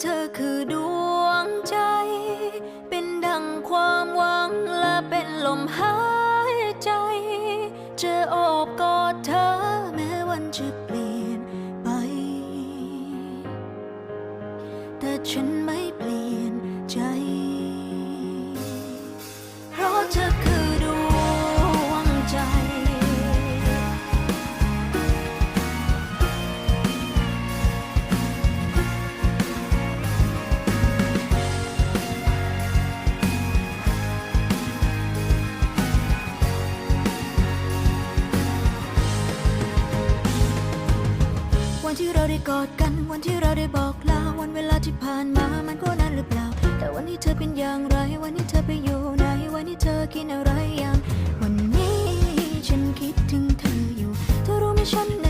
เธอคือดวงใจ เป็นดังความหวังและเป็นลมหายใจ จะโอบกอดเธอแม้วันจะเปลี่ยนไป แต่ฉันไม่เปลี่ยน เราได้กอดกันวันที่เราได้บอกลาวันเวลาที่ผ่านมามันก็นานหรือเปล่า แต่วันนี้เธอเป็นอย่างไร วันนี้เธอไปอยู่ไหนวันนี้เธอกินอะไรอย่าง วันนี้ฉันคิดถึงเธออยู่ เธอรู้ไหมฉัน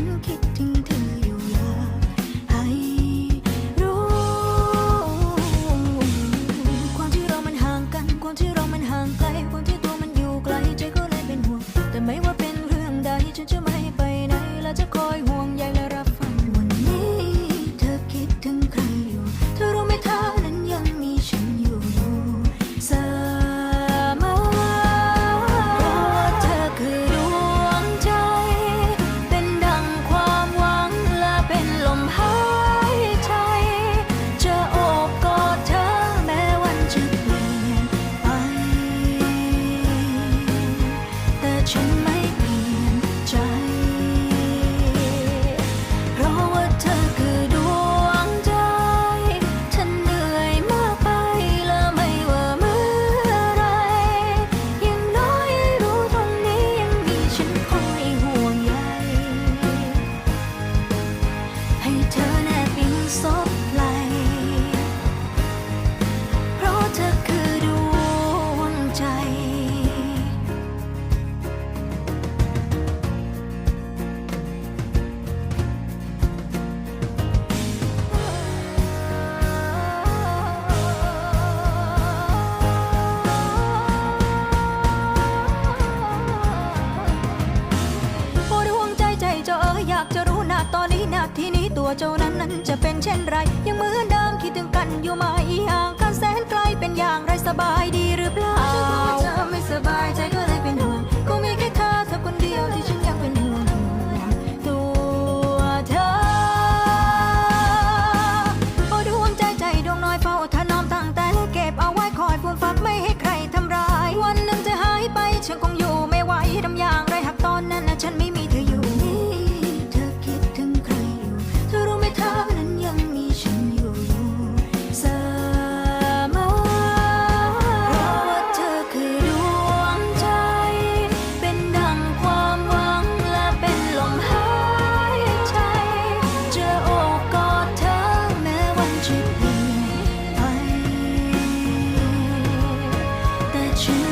ตัวเจ้านั้นนั้นจะเป็นเช่นไร ยังเหมือนเดิมคิดถึงกันอยู่ไหมห่างกันแสนไกลเป็นอย่างไรสบายดีหรือเปล่า 是。